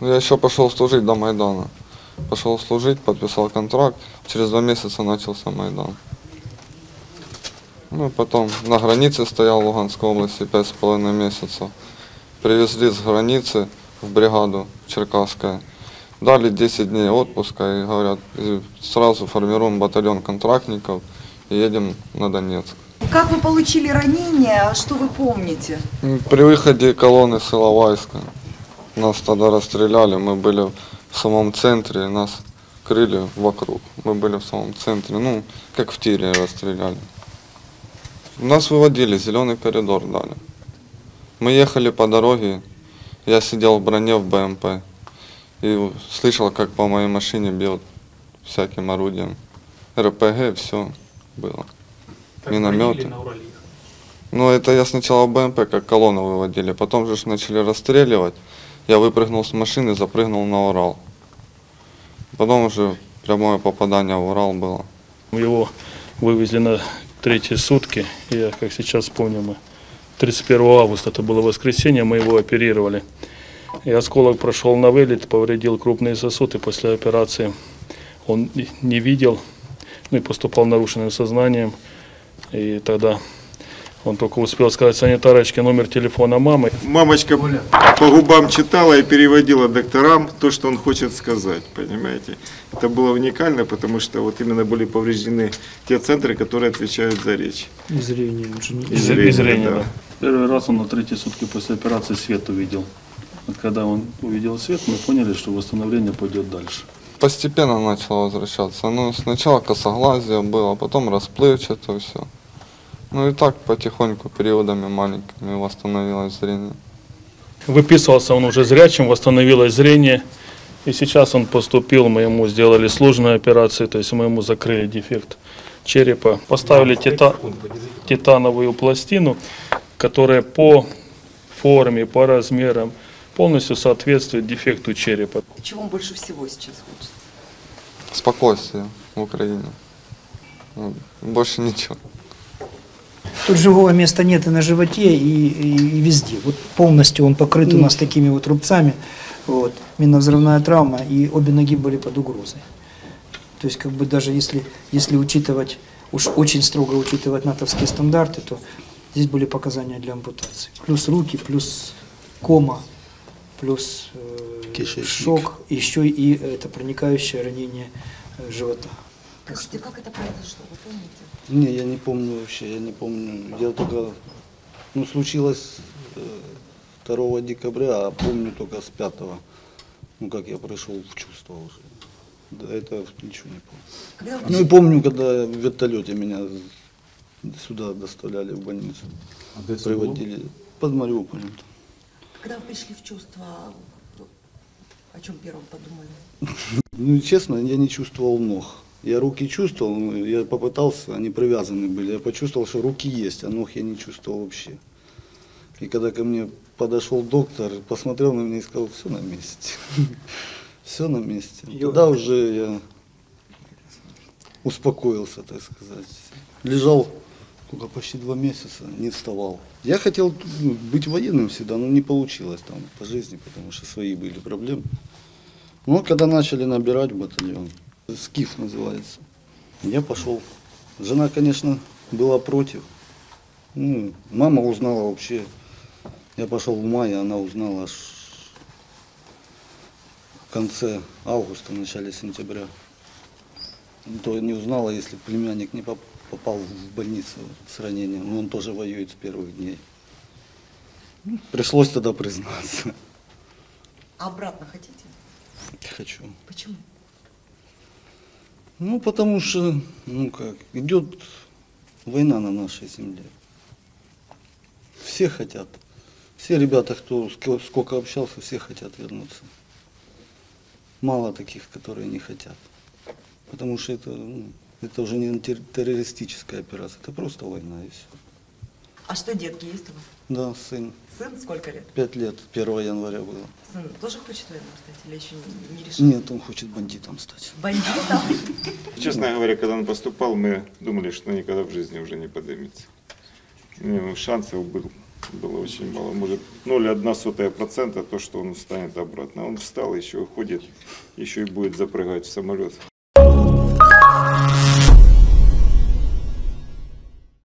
Ну, Я еще пошел служить до Майдана. Пошел служить, подписал контракт. Через два месяца начался Майдан. Ну и потом на границе стоял в Луганской области пять с половиной месяцев. Привезли с границы в бригаду Черкасская. Дали 10 дней отпуска и говорят, «И сразу формируем батальон контрактников и едем на Донецк. Как вы получили ранение, что вы помните? При выходе колонны с Иловайска нас тогда расстреляли, мы были в самом центре, нас крыли вокруг. Мы были в самом центре, ну, как в тире расстреляли. Нас выводили, зеленый коридор дали. Мы ехали по дороге, я сидел в броне в БМП и слышал, как по моей машине бьют всяким орудием. РПГ, все было. Минометы. Ну, это я сначала БМП, как колонну выводили, потом же начали расстреливать. Я выпрыгнул с машины, запрыгнул на Урал. Потом уже прямое попадание в Урал было. Его вывезли на третьи сутки. Я, как сейчас помню, мы 31 августа, это было воскресенье, мы его оперировали. И осколок прошел на вылет, повредил крупные сосуды после операции. Он не видел, ну и поступал нарушенным сознанием. И тогда он только успел сказать санитарочке номер телефона мамы. Мамочка по губам читала и переводила докторам то, что он хочет сказать, понимаете. Это было уникально, потому что вот именно были повреждены те центры, которые отвечают за речь. И зрение. И И зрение, зрение, да. да. Первый раз он на третьи сутки после операции свет увидел. Вот когда он увидел свет, мы поняли, что восстановление пойдет дальше. Постепенно начало возвращаться. Ну, сначала косоглазие было, потом расплывчато все. Ну и так потихоньку, периодами маленькими восстановилось зрение. Выписывался он уже зрячим, восстановилось зрение. И сейчас он поступил, мы ему сделали сложную операцию, то есть мы ему закрыли дефект черепа, поставили тита- титановую пластину, которая по форме, по размерам полностью соответствует дефекту черепа. Чего вам больше всего сейчас хочется? Спокойствие в Украине. Ну, Больше ничего. Тут живого места нет и на животе, и, и- и везде. Вот полностью он покрыт у нас такими вот рубцами. Вот, минно-взрывная травма, и обе ноги были под угрозой. То есть, как бы даже если, если учитывать, уж очень строго учитывать натовские стандарты, то здесь были показания для ампутации. Плюс руки, плюс кома, плюс э, шок, еще и это проникающее ранение э, живота. Скажите, как это произошло, вы помните? Не, я не помню вообще, я не помню. Я только, ну, случилось э, 2 декабря, а помню только с 5 ну, как я пришел в чувство уже. До этого ничего не помню. Когда Ну, и помню, когда в вертолете меня сюда доставляли в больницу. Приводили под Мариуполем. когда вы пришли в чувство, о чем первым подумали? Ну, честно, я не чувствовал ног. Я руки чувствовал, ну, я попытался, они привязаны были. Я почувствовал, что руки есть, а ног я не чувствовал вообще. И когда ко мне подошел доктор, посмотрел на меня и сказал, все на месте. Все на месте. Тогда уже я успокоился, так сказать. Лежал сколько, почти два месяца, не вставал. Я хотел ну, быть военным всегда, но не получилось там по жизни, потому что свои были проблемы. Ну, когда начали набирать батальон, СКИФ называется, я пошел. Жена, конечно, была против. Ну, мама узнала вообще. Я пошел в мае, она узнала аж в конце августа, начале сентября. То не узнала, если племянник не поп- попал в больницу с ранением. Но он тоже воюет с первых дней. Ну, Пришлось тогда признаться. А обратно хотите? Хочу. Почему? Ну, потому что, ну как, идет война на нашей земле. Все хотят. Все ребята, кто ск- сколько общался, все хотят вернуться. Мало таких, которые не хотят. Потому что это, ну, это уже не тер- террористическая операция, это просто война и все. А что, детки есть у вас? Да, сын. Сын сколько лет? Пять лет, 1 января было. Сын тоже хочет военным стать или еще не, не решил? Нет, он хочет бандитом стать. Бандитом? Честно говоря, когда он поступал, мы думали, что никогда в жизни уже не поднимется. Ну, шансов был было очень мало. Может 0,1 сотая процента то, что он встанет обратно. Он встал, еще ходит, еще и будет запрыгать в самолет.